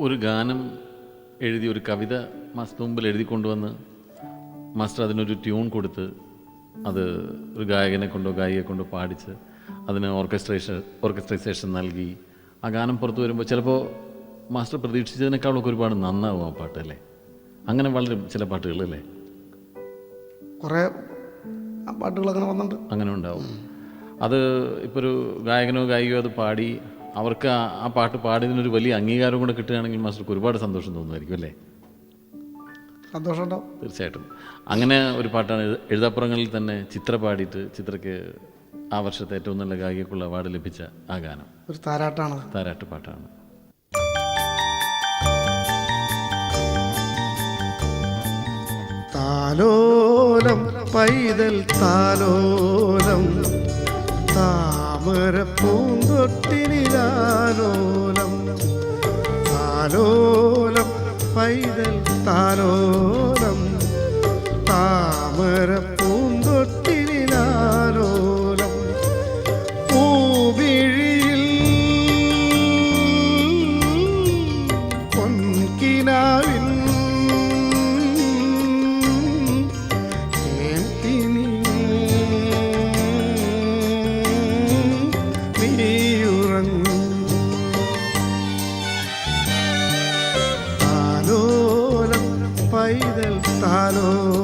ഒരു ഗാനം എഴുതി ഒരു കവിത മാസ്റ്റർ മുമ്പിൽ എഴുതി കൊണ്ടുവന്ന് മാസ്റ്റർ അതിനൊരു ട്യൂൺ കൊടുത്ത് അത് ഒരു ഗായകനെ കൊണ്ടോ ഗായികയെ കൊണ്ടോ പാടിച്ച് അതിന് ഓർക്കസ്ട്രേഷൻ ഓർക്കസ്ട്രൈസേഷൻ നൽകി. ആ ഗാനം പുറത്തു വരുമ്പോൾ ചിലപ്പോൾ മാസ്റ്റർ പ്രതീക്ഷിച്ചതിനേക്കാളൊക്കെ ഒരുപാട് നന്നാവും ആ പാട്ട് അല്ലേ? അങ്ങനെ വളരും ചില പാട്ടുകൾ അല്ലേ? കുറേ പാട്ടുകൾ അങ്ങനെ വന്നിട്ടുണ്ട്. അങ്ങനെ ഉണ്ടാവും. അത് ഇപ്പോൾ ഒരു ഗായകനോ ഗായികയോ അത് പാടി അവർക്ക് ആ- ആ പാട്ട് പാടിയതിനൊരു വലിയ അംഗീകാരം കൂടെ കിട്ടുകയാണെങ്കിൽ മാസ്റ്റർക്ക് ഒരുപാട് സന്തോഷം തോന്നുമായിരിക്കും അല്ലേ? സന്തോഷമുണ്ടാവും തീർച്ചയായിട്ടും. അങ്ങനെ ഒരു പാട്ടാണ് എഴു- എഴുതാപ്പുറങ്ങളിൽ തന്നെ ചിത്ര പാടിയിട്ട് ചിത്രയ്ക്ക് ആ വർഷത്തെ ഏറ്റവും നല്ല ഗായികക്കുള്ള അവാർഡ് ലഭിച്ച ആ ഗാനം. ഒരു താരാട്ടാണ്. താരാട്ട് പാട്ടാണ്. താലോലം പൈതൽ താലോലം താമര പൂന്തൊട്ടിനിലാലോലം താലോലം പൈതൽ താലോലം. താമര താലോലം